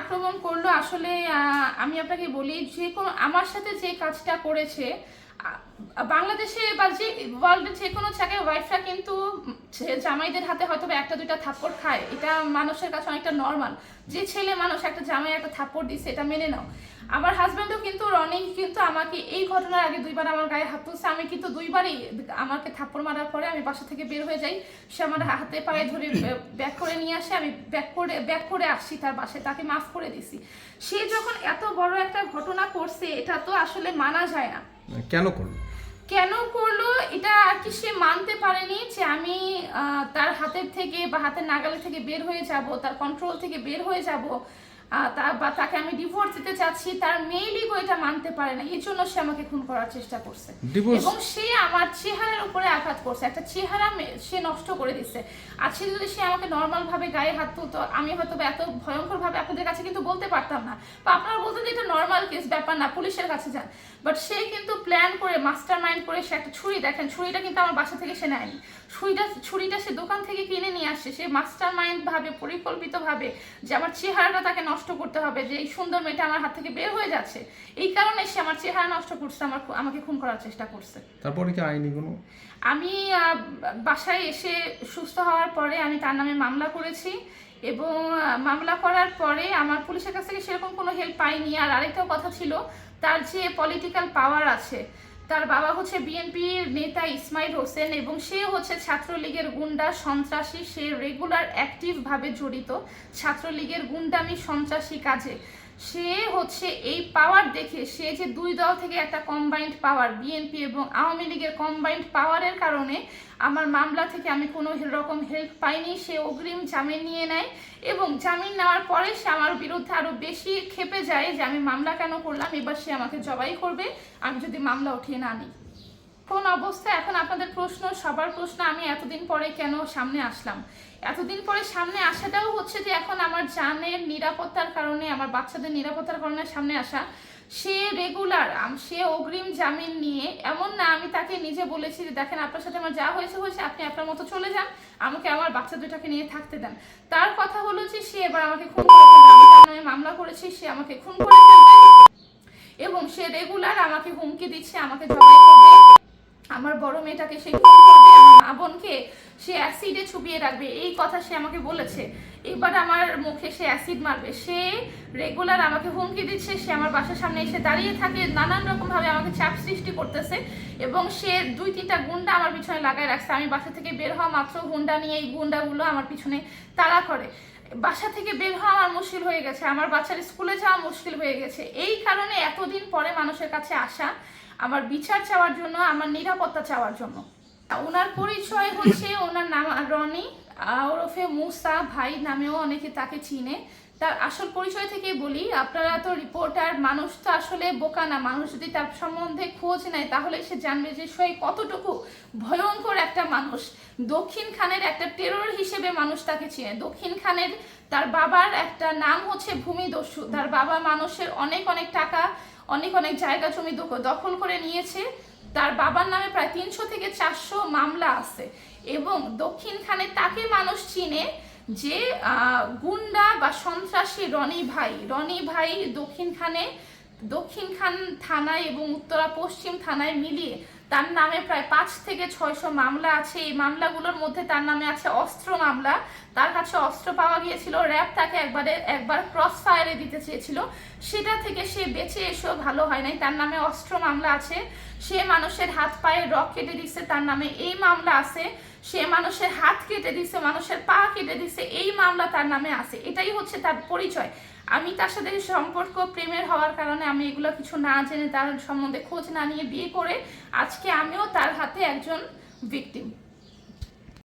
আক্রমণ করল, আসলে আমি আপনাকে বলি, যে কোনো, আমার সাথে যে কাজটা করেছে বাংলাদেশে বা যে ওয়ার্ল্ডের যে কোনো জায়গায় ওয়াইফরা কিন্তু ছে- জামাইদের হাতে হয়তো একটা দুইটা থাপ্পড় খায়, এটা মানুষের কাছে অনেকটা নর্মাল যে ছেলে মানুষ একটা জামাই একটা থাপ্পড় দিচ্ছে এটা মেনে নাও। আমার হাজব্যান্ডও কিন্তু রনি কিন্তু আমাকে এই ঘটনার আগে দুইবার আমার গায়ে হাত তুলছে। আমি কিন্তু দুইবারই আমাকে থাপ্পড় মারার পরে আমি বাসা থেকে বের হয়ে যাই। সে আমার হাতে পায়ে ধরে ব্যাক করে নিয়ে আসে। আমি ব্যাক করে ব্যাক করে আসছি তার বাসায়, তাকে মাফ করে দিছি। সে যখন এত বড় একটা ঘটনা করছে, এটা তো আসলে মানা যায় না। কেন করল? কেন করল এটা আর কি সে মানতে পারেনি যে আমি তার হাতের থেকে বা হাতের নাগালে থেকে বের হয়ে যাব, তার কন্ট্রোল থেকে বের হয়ে যাব। বা তাকে আমি ডিভোর্স দিতে চাচ্ছি তার মেয়েলিগো এটা মানতে পারে না এই জন্য সে আমাকে খুন করার চেষ্টা করছে। এবং সে আমার চেহারার উপরে আঘাত করছে একটা চেহারা সে নষ্ট করে দিচ্ছে। আজকে যদি সে আমাকে নর্মাল ভাবে গায়ে হাত তুলতো আমি হয়তো এত ভয়ঙ্কর ভাবে আপনাদের কাছে কিন্তু বলতে পারতাম না। বা আপনারা বলতেন যে এটা নর্মাল কেস ব্যাপার না পুলিশের কাছে যান। বাট সে কিন্তু প্ল্যান করে মাস্টার মাইন্ড করে সে একটা ছুরি দেখেন ছুরিটা কিন্তু আমার বাসা থেকে সে নেয়নি। ছুরিটা ছুরিটা সে দোকান থেকে কিনে নিয়ে আসছে সে মাস্টার মাইন্ড ভাবে পরিকল্পিত ভাবে যে আমার চেহারাটা তাকে নষ্ট করতে হবে যে এই সুন্দর মেয়েটা আমার হাত থেকে বের হয়ে যাচ্ছে। এই কারণে সে আমার চেহারা নষ্ট করছে আমার আমাকে খুন করার চেষ্টা করছে। তারপরে কি আইনি কোনো? আমি বাসায় এসে সুস্থ হওয়ার পরে আমি তার নামে মামলা করেছি এবং মামলা করার পরে আমার পুলিশের কাছ থেকে সেরকম কোনো হেল্প পাইনি। আর আরেকটা কথা ছিল তার যে পলিটিক্যাল পাওয়ার আছে তার বাবা হচ্ছে বিএনপির নেতা ইসমাইল হোসেন এবং সে হচ্ছে ছাত্রলীগের গুন্ডা, সন্ত্রাসী। সে রেগুলার অ্যাক্টিভভাবে জড়িত। ছাত্রলীগের গুন্ডামি সন্ত্রাসী কাজে সে হচ্ছে এই পাওয়ার দেখে সে যে দুই দল থেকে একটা কম্বাইন্ড পাওয়ার বিএনপি এবং আওয়ামী লীগের কম্বাইন্ড পাওয়ারের কারণে আমার মামলা থেকে আমি কোনো রকম হেল্প পাইনি। সে অগ্রিম জামিন নিয়ে নেয় এবং জামিন নেওয়ার পরে সে আমার বিরুদ্ধে আরও বেশি খেপে যায় যে আমি মামলা কেন করলাম, এবার সে আমাকে জবাই করবে, আমি যদি মামলা উঠিয়ে না নিই। কোন অবস্থায় এখন আপনাদের প্রশ্ন, সবার প্রশ্ন, আমি এতদিন পরে কেন সামনে আসলাম? এতদিন পরে সামনে আসাটাও হচ্ছে যে এখন আমার জানের নিরাপত্তার কারণে, আমার বাচ্চাদের নিরাপত্তার কারণে সামনে আসা, সে রেগুলার সে অগ্রিম জামিন নিয়ে, এমন না আমি তাকে নিজে বলেছি যে দেখেন আপনার সাথে আমার যা হয়েছে হয়েছে, আপনি আপনার মতো চলে যান, আমাকে আমার বাচ্চা দুটাকে নিয়ে থাকতে দেন। তার কথা হলো যে সে এবার আমাকে খুন করে আমি মামলা করেছি, সে আমাকে খুন করে এবং সে রেগুলার আমাকে হুমকি দিচ্ছে, আমাকে জবাই করবে আমার বড় মেয়েটাকে সে খুন করবে আমার মা বোনকে সে অ্যাসিডে চুবিয়ে রাখবে। এই কথা সে আমাকে বলেছে। এবার আমার মুখে সে অ্যাসিড মারবে। সে রেগুলার আমাকে হুমকি দিচ্ছে সে আমার বাসার সামনে এসে দাঁড়িয়ে থাকে নানান রকম ভাবে আমাকে চাপ সৃষ্টি করতেছে এবং সে দুই তিনটা গুন্ডা আমার পিছনে লাগায় রাখছে। আমি বাসা থেকে বের হওয়া মাত্র গুন্ডা নিয়ে এই গুন্ডাগুলো আমার পিছনে তাড়া করে। বাসা থেকে বের হওয়া আমার মুশকিল হয়ে গেছে, আমার বাচ্চার স্কুলে যাওয়া মুশকিল হয়ে গেছে। এই কারণে এতদিন পরে মানুষের কাছে আসা, আমার বিচার চাওয়ার জন্য, আমার নিরাপত্তা চাওয়ার জন্য। ওনার পরিচয় হচ্ছে ওনার নাম রনি ওরফে মুসা ভাই নামেও অনেকে তাকে চিনে। তার আসল পরিচয় থেকে বলি, আপনারা তো রিপোর্টার মানুষ তো আসলে বোকা না। মানুষ যদি তার সম্বন্ধে খোঁজ নেয়, তাহলে সে জানবে যে সে কতটুকু ভয়ঙ্কর একটা মানুষ। দক্ষিণ খানের একটা টেরর হিসেবে মানুষ তাকে চিনে। দক্ষিণ খানের তার বাবার একটা নাম হচ্ছে ভূমিদস্যু তার বাবা মানুষের অনেক অনেক টাকা, অনেক অনেক জায়গা জমি দখ- দখল করে নিয়েছে। তার বাবার নামে প্রায় তিনশো থেকে চারশো মামলা আছে। এবং দক্ষিণ খানে তাকে মানুষ চিনে যে গুন্ডা বা সন্ত্রাসী রনি ভাই। রনি ভাই দক্ষিণ খানে দক্ষিণ খান থানায় এবং উত্তরা পশ্চিম থানায় মিলিয়ে তার নামে প্রায় পাঁচ থেকে ছয়শো মামলা আছে। এই মামলাগুলোর মধ্যে তার নামে আছে অস্ত্র মামলা। তার কাছে অস্ত্র পাওয়া গিয়েছিল। র্যাব তাকে একবারে একবার ক্রস ফায়ারে দিতে চেয়েছিল। সেটা থেকে সে বেঁচে এসেও ভালো হয় নাই। তার নামে অস্ত্র মামলা আছে। সে মানুষের হাত পায়ে রক কেটে দিচ্ছে তার নামে এই মামলা আছে। সে মানুষের হাত কেটে দিছে, মানুষের পা কেটে দিছে, এই মামলা তার নামে আছে। এটাই হচ্ছে তার পরিচয়। আমি তার সাথে সম্পর্ক, প্রেমের হওয়ার কারণে আমি এগুলো কিছু না জেনে তার সম্বন্ধে খোঁজ না নিয়ে বিয়ে করে আজকে আমিও তার হাতে একজন ভিকটিম